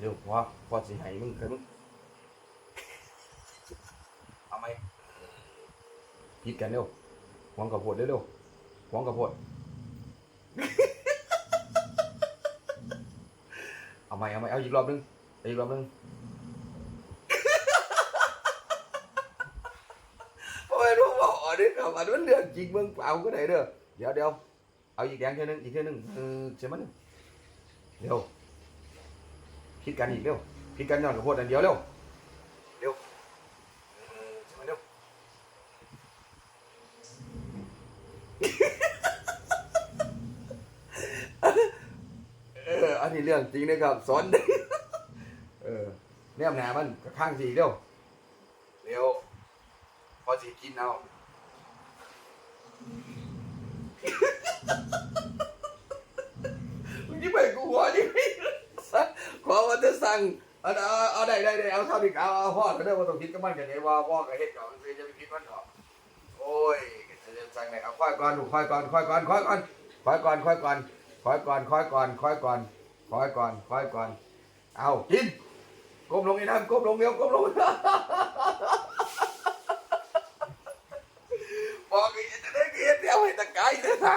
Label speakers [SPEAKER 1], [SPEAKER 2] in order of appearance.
[SPEAKER 1] เร็วพอพอสิให้มึงเคยมึงเอาไหมผิดกันเร็วหวงกับโพดเร็วเร็วหวงกับโพดเอาไหมเอาไหมเอาอีกรอบนึงเอาอีกรอบนึงโอ้ยรู้บอกอ๋อนี่ครับอันนั้นเรื่องจริงมึงเอาก็ได้เด้อเดี๋ยวเดี๋ยวเอาอีกแดงเท่านึงอีกเท่านึงเออใช่ไหมยเร็ว คิดกันอีกเร็วคิดกันย้อนกับโพดอันเดียวเร็วเร็วเออใช่ไหมยเร็วเอออันนี้เรื่องจริงนะครับสอนเด็กเออแนมหนามันกับข้างสีเร็วเร็วพอสีกินเอา มึงยิ่งไปกูหัวยิ่งไปขอว่าจะ สั่งเอาเอาได้ได้ได้เอาเท่านี้เอาเอาพ่อก็ได้ว่าต้องคิดกับมันกันเนี่ยว่าพ่อกับเฮ็ดก่อนคือจะไปคิดมันหรอกโอ้ยจะจะสั่งไหนเอาค่อยก่อนดูค่อยก่อนค่อยก่อนค่อยก่อนค่อยก่อนค่อยก่อนค่อยก่อนค่อยก่อนค่อยก่อนค่อยก่อนค่อยก่อนเอากินก้มลงไอ้น้ำก้มลงเร็วก้มลงบอกไอ้จะได้เกียรติเดียวให้ตะไคร้เลยนะ